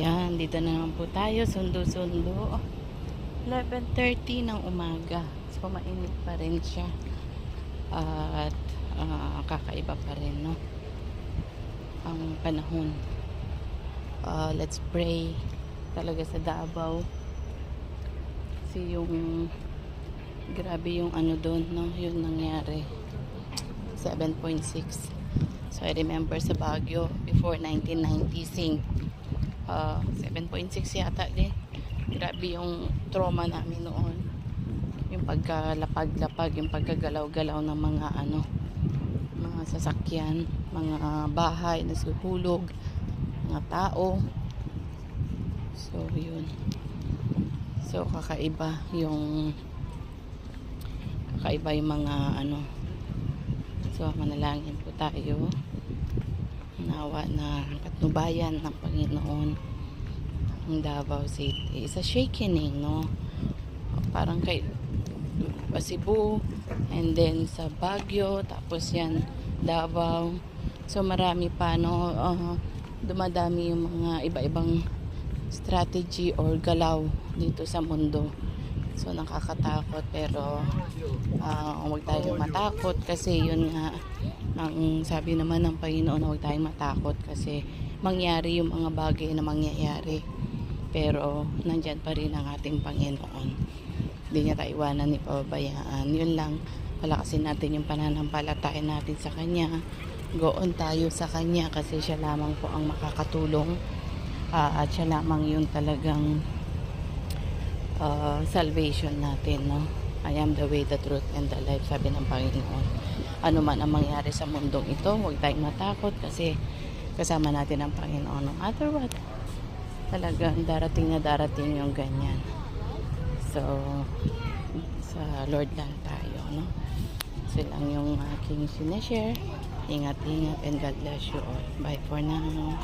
Yan, dito na naman po tayo. Sundo-sundo. 11.30 ng umaga. So, mainit pa rin siya. At ah, kakaiba pa rin, no? Ang panahon. Ah, let's pray talaga sa Davao. Kasi yung grabe yung ano doon, no? Yung nangyari. 7.6. So, I remember sa Baguio before 1990 sing uh, 7.6 yata din. Grabe yung trauma namin noon. Yung pagkalapag-lapag, yung pagkagalaw-galaw ng mga ano, mga sasakyan, mga bahay na suhulog, mga tao. So, yun. So, kakaiba yung kakaiba yung mga ano. So, manalangin po tayo. Nawa na patnubayan ng Panginoon ang Davao City. It's a shakening, no? Parang kay Cebu and then sa Baguio tapos yan Davao so marami pa no uh, dumadami yung mga iba-ibang strategy or galaw dito sa mundo so nakakatakot pero uh, huwag tayong matakot kasi yun nga ang sabi naman ng Panginoon huwag tayong matakot kasi mangyari yung mga bagay na mangyayari. Pero nandyan pa rin ang ating Panginoon. Hindi niya tayo iwanan ni pababayaan. Yun lang palakasin natin yung pananampalataya natin sa Kanya. Goon tayo sa Kanya kasi siya lamang po ang makakatulong. Ah, at siya lamang yung talagang ah, salvation natin no? I am the way, the truth, and the life sabi ng Panginoon. Ano man ang mangyari sa mundong ito huwag tayong matakot kasi kasama natin ang Panginoon. No matter what talagang darating na darating yung ganyan. So sa Lord lang tayo no? So lang yung aking sineshare ingat ingat and God bless you all. Bye for now